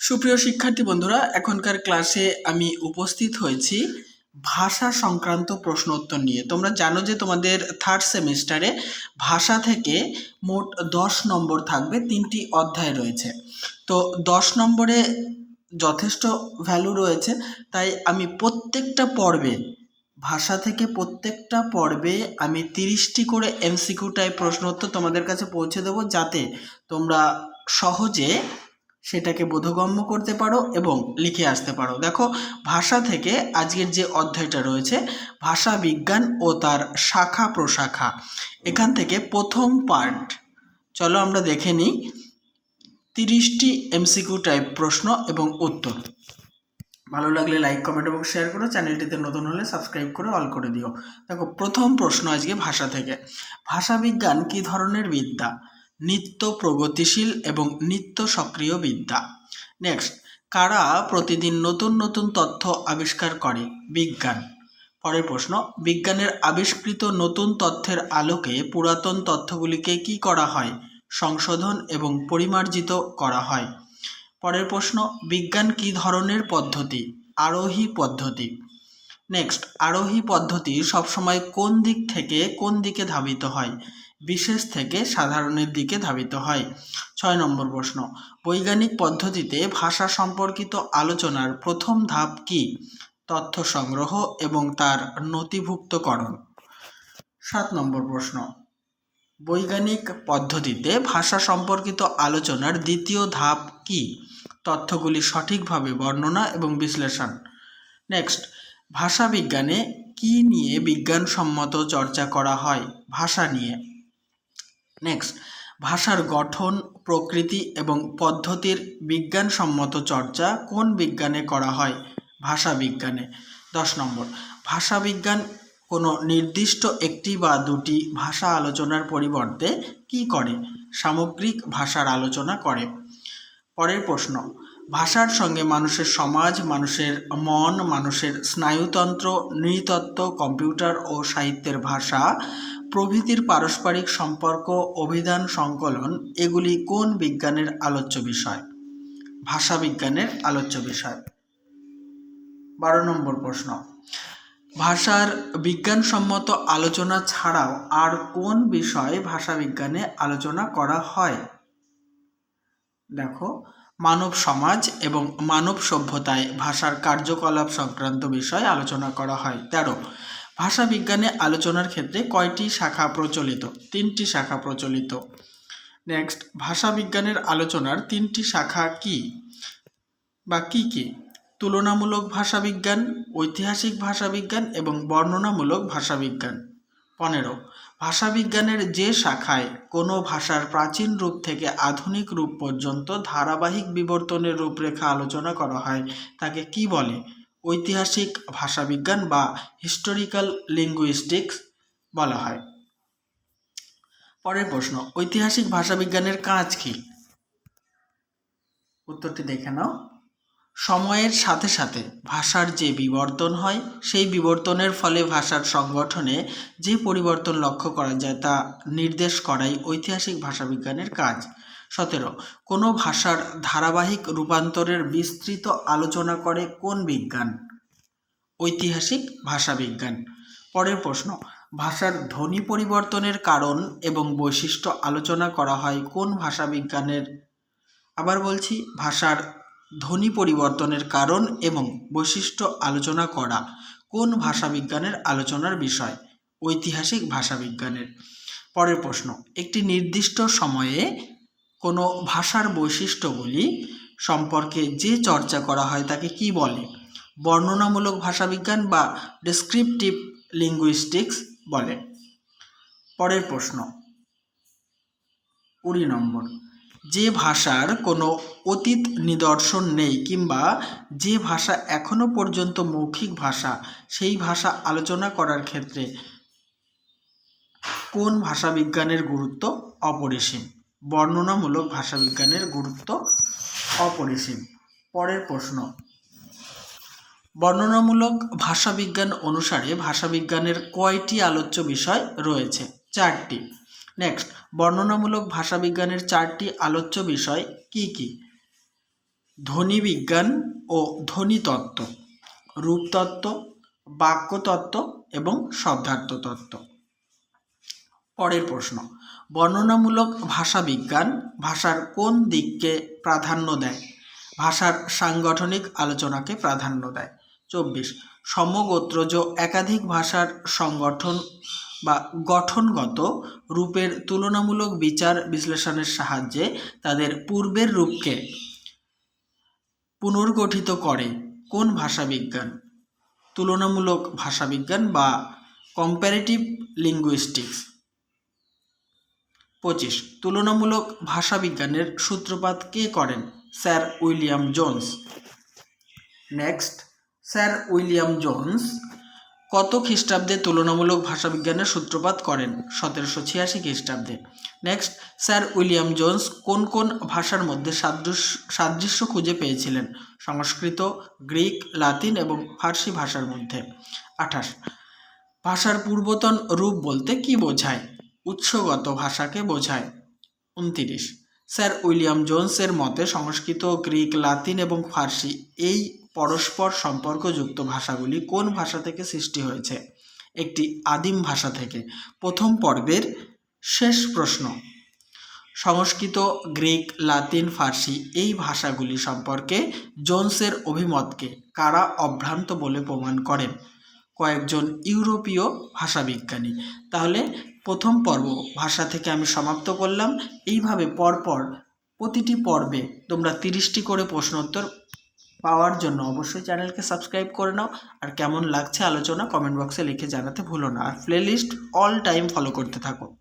সুপ্রিয় শিক্ষার্থী বন্ধুরা, এখনকার ক্লাসে আমি উপস্থিত হয়েছি ভাষা সংক্রান্ত প্রশ্ন উত্তর নিয়ে। তোমরা জানো যে তোমাদের থার্ড সেমিস্টারে ভাষা থেকে মোট দশ নম্বর থাকবে, তিনটি অধ্যায় রয়েছে। তো দশ নম্বরে যথেষ্ট ভ্যালু রয়েছে, তাই আমি প্রত্যেকটা পর্বে, ভাষা থেকে প্রত্যেকটা পর্বে আমি তিরিশটি করে এমসিকিউ টাইপ প্রশ্ন উত্তর তোমাদের কাছে পৌঁছে দেবো, যাতে তোমরা সহজে সেটাকে বোধগম্য করতে পারো এবং লিখে আসতে পারো। দেখো, ভাষা থেকে আজকের যে অধ্যায়টা রয়েছে, ভাষা বিজ্ঞান ও তার শাখা প্রশাখা, এখান থেকে প্রথম পার্ট চলো আমরা দেখে নিই তিরিশটি এমসিকিউ টাইপ প্রশ্ন এবং উত্তর। ভালো লাগলে লাইক কমেন্ট এবং শেয়ার করো। চ্যানেলটিতে নতুন হলে সাবস্ক্রাইব করে অল করে দিও। দেখো, প্রথম প্রশ্ন আজকে ভাষা থেকে। ভাষাবিজ্ঞান কী ধরনের বিদ্যা? নিত্য প্রগতিশীল এবং নিত্য সক্রিয় বিদ্যা। নেক্সট কারা প্রতিদিন নতুন নতুন তথ্য আবিষ্কার করে? বিজ্ঞান। পরের প্রশ্ন, বিজ্ঞানের আবিষ্কৃত নতুন তথ্যের আলোকে পুরাতন তথ্যগুলিকে কি করা হয়? সংশোধন এবং পরিমার্জিত করা হয়। পরের প্রশ্ন, বিজ্ঞান কি ধরনের পদ্ধতি? আরোহী পদ্ধতি। নেক্সট আরোহী পদ্ধতি সবসময় কোন দিক থেকে কোন দিকে ধাবিত হয়? বিশেষ থেকে সাধারণের দিকে ধাবিত হয়। ছয় নম্বর প্রশ্ন, বৈজ্ঞানিক পদ্ধতিতে ভাষা সম্পর্কিত আলোচনার প্রথম ধাপ কি? তথ্য সংগ্রহ এবং তার নথিভুক্তকরণ। সাত নম্বর প্রশ্ন, বৈজ্ঞানিক পদ্ধতিতে ভাষা সম্পর্কিত আলোচনার দ্বিতীয় ধাপ কি? তথ্যগুলি সঠিকভাবে বর্ণনা এবং বিশ্লেষণ। নেক্সট, ভাষা বিজ্ঞানে কি নিয়ে বিজ্ঞানসম্মত চর্চা করা হয়? ভাষা নিয়ে। নেক্সট ভাষার গঠন, প্রকৃতি এবং পদ্ধতির বিজ্ঞানসম্মত চর্চা কোন বিজ্ঞানে করা হয়? ভাষা বিজ্ঞানে। দশ নম্বর, ভাষা বিজ্ঞান কোনো নির্দিষ্ট একটি বা দুটি ভাষা আলোচনার পরিবর্তে কি করে? সামগ্রিক ভাষার আলোচনা করে। পরের প্রশ্ন, ভাষার সঙ্গে মানুষের সমাজ, মানুষের মন, মানুষের স্নায়ুতন্ত্র, নৃতত্ত্ব, কম্পিউটার ও সাহিত্যের ভাষা প্রভৃতির পারস্পরিক সম্পর্ক, অভিধান, সংকলন, এগুলি কোন বিজ্ঞানের আলোচ্য বিষয়? ভাষা বিজ্ঞানের আলোচ্য বিষয়। বারো নম্বর প্রশ্ন। ভাষার বিজ্ঞানসম্মত আলোচনা ছাড়াও আর কোন বিষয়ে ভাষা বিজ্ঞানে আলোচনা করা হয়? দেখো, মানব সমাজ এবং মানব সভ্যতায় ভাষার কার্যকলাপ সংক্রান্ত বিষয় আলোচনা করা হয়। তেরো ভাষা বিজ্ঞানে আলোচনার ক্ষেত্রে কয়টি শাখা প্রচলিত? তিনটি শাখা প্রচলিত। নেক্সট ভাষা বিজ্ঞানের আলোচনার তিনটি শাখা কি বা কি কি? তুলনামূলক ভাষাবিজ্ঞান ঐতিহাসিক ভাষাবিজ্ঞান এবং বর্ণনামূলক ভাষাবিজ্ঞান পনেরো ভাষাবিজ্ঞানের যে শাখায় কোনো ভাষার প্রাচীন রূপ থেকে আধুনিক রূপ পর্যন্ত ধারাবাহিক বিবর্তনের রূপরেখা আলোচনা করা হয়, তাকে কি বলে? ঐতিহাসিক ভাষাবিজ্ঞান বা হিস্টোরিক্যাল লিঙ্গুইস্টিক্স বলা হয়। পরের প্রশ্ন, ঐতিহাসিক ভাষাবিজ্ঞানের কাজ কি? উত্তরটি দেখে নাও। সময়ের সাথে সাথে ভাষার যে বিবর্তন হয়, সেই বিবর্তনের ফলে ভাষার সংগঠনে যে পরিবর্তন লক্ষ্য করা যায় তা নির্দেশ করাই ঐতিহাসিক ভাষাবিজ্ঞানের কাজ। সতেরো, কোনো ভাষার ধারাবাহিক রূপান্তরের বিস্তৃত আলোচনা করে কোন বিজ্ঞান? ঐতিহাসিক ভাষাবিজ্ঞান। পরের প্রশ্ন, ভাষার ধ্বনি পরিবর্তনের কারণ এবং বৈশিষ্ট্য আলোচনা করা হয় কোন ভাষাবিজ্ঞানের? আবার বলছি, ভাষার ধ্বনি পরিবর্তনের কারণ এবং বৈশিষ্ট্য আলোচনা করা কোন ভাষাবিজ্ঞানের আলোচনার বিষয়? ঐতিহাসিক ভাষাবিজ্ঞানের। পরের প্রশ্ন, একটি নির্দিষ্ট সময়ে কোনো ভাষার বৈশিষ্ট্যগুলি সম্পর্কে যে চর্চা করা হয় তাকে কি বলে? বর্ণনামূলক ভাষাবিজ্ঞান বা ডেসক্রিপটিভ লিঙ্গুইস্টিক্স বলে। পরের প্রশ্ন, কুড়ি নম্বর যে ভাষার কোনো অতীত নিদর্শন নেই কিংবা যে ভাষা এখনও পর্যন্ত মৌখিক ভাষা, সেই ভাষা আলোচনা করার ক্ষেত্রে কোন ভাষাবিজ্ঞানের গুরুত্ব অপরিসীম? বর্ণনামূলক ভাষাবিজ্ঞানের গুরুত্ব অপরিসীম। পরের প্রশ্ন। বর্ণনামূলক ভাষাবিজ্ঞান অনুসারে ভাষাবিজ্ঞানের কয়টি আলোচ্য বিষয় রয়েছে? চারটি। নেক্সট বর্ণনামূলক ভাষাবিজ্ঞানের চারটি আলোচ্য বিষয় কি কি? ধ্বনিবিজ্ঞান ও ধ্বনিতত্ত্ব, রূপতত্ত্ব, বাক্যতত্ত্ব এবং শব্দার্থ তত্ত্ব পরের প্রশ্ন, বর্ণনামূলক ভাষাবিজ্ঞান ভাষার কোন দিককে প্রাধান্য দেয়? ভাষার সাংগঠনিক আলোচনাকে প্রাধান্য দেয়। চব্বিশ, সমগোত্রজ একাধিক ভাষার সংগঠন বা গঠনগত রূপের তুলনামূলক বিচার বিশ্লেষণের সাহায্যে তাদের পূর্বের রূপকে পুনর্গঠিত করে। কোন ভাষাবিজ্ঞান? তুলনামূলক ভাষাবিজ্ঞান বা কম্প্যারেটিভ লিঙ্গুইস্টিক্স পঁচিশ, তুলনামূলক ভাষাবিজ্ঞানের সূত্রপাত কে করেন? Sir William Jones. Next, sir William Jones কত খ্রিস্টাব্দে তুলনামূলক ভাষাবিজ্ঞানের সূত্রপাত করেন? সতেরোশো ছিয়াশি খ্রিস্টাব্দে। নেক্সট স্যার উইলিয়াম জোন্স কোন কোন ভাষার মধ্যে সাদৃশ্য সাদৃশ্য খুঁজে পেয়েছিলেন? সংস্কৃত, গ্রিক, লাতিন এবং ফার্সি ভাষার মধ্যে। আঠাশ, ভাষার পূর্বতন রূপ বলতে কি বোঝায়? উৎসগত ভাষাকে বোঝায়। উনতিরিশ, স্যার উইলিয়াম জোন্সের মতে সংস্কৃত, গ্রিক, লাতিন এবং ফার্সি এই পরস্পর সম্পর্কযুক্ত ভাষাগুলি কোন ভাষা থেকে সৃষ্টি হয়েছে? একটি আদিম ভাষা থেকে। প্রথম পর্বের শেষ প্রশ্ন। সংস্কৃত, গ্রিক, লাতিন, ফার্সি এই ভাষাগুলি সম্পর্কে জোনসের অভিমতকে কারা অভ্রান্ত বলে প্রমাণ করেন? কয়েকজন ইউরোপীয় ভাষাবিজ্ঞানী। তাহলে প্রথম পর্ব ভাষা থেকে আমি সমাপ্ত করলাম। এইভাবে পরপর প্রতিটি পর্বে তোমরা তিরিশটি করে প্রশ্নোত্তর পাওয়ার জন্য অবশ্যই চ্যানেলকে সাবস্ক্রাইব করে নাও। আর কেমন লাগছে আলোচনা কমেন্ট বক্সে লিখে জানাতে ভুলো না। আর প্লেলিস্ট অল টাইম ফলো করতে থাকো।